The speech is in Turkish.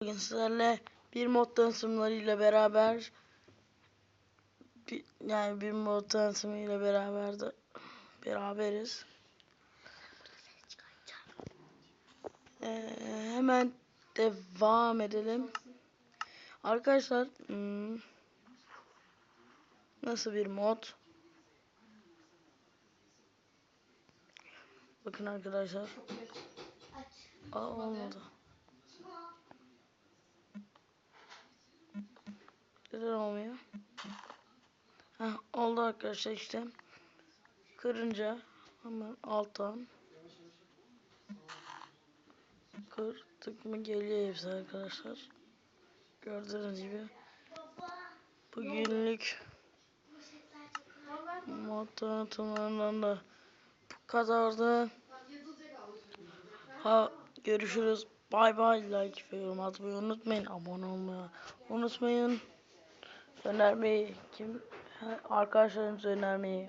Bugün sizlerle bir mod tanıtımlarıyla beraber bir, yani bir mod tanıtımıyla beraber de beraberiz. Ee, hemen devam edelim. Arkadaşlar hmm, nasıl bir mod? Bakın arkadaşlar. Aa, olmadı. Neden olmuyor? Heh, oldu arkadaşlar işte. Kırınca hemen alttan kırdık mı geliyor hepsi arkadaşlar. Gördüğünüz gibi. Bugünlük mod tanıtımlarından da bu kadardı. Ha görüşürüz. Bay bay like ve yorum atmayı unutmayın. Abone olmayı unutmayın. Önermeyi kim? Arkadaşlarınıza önermeyi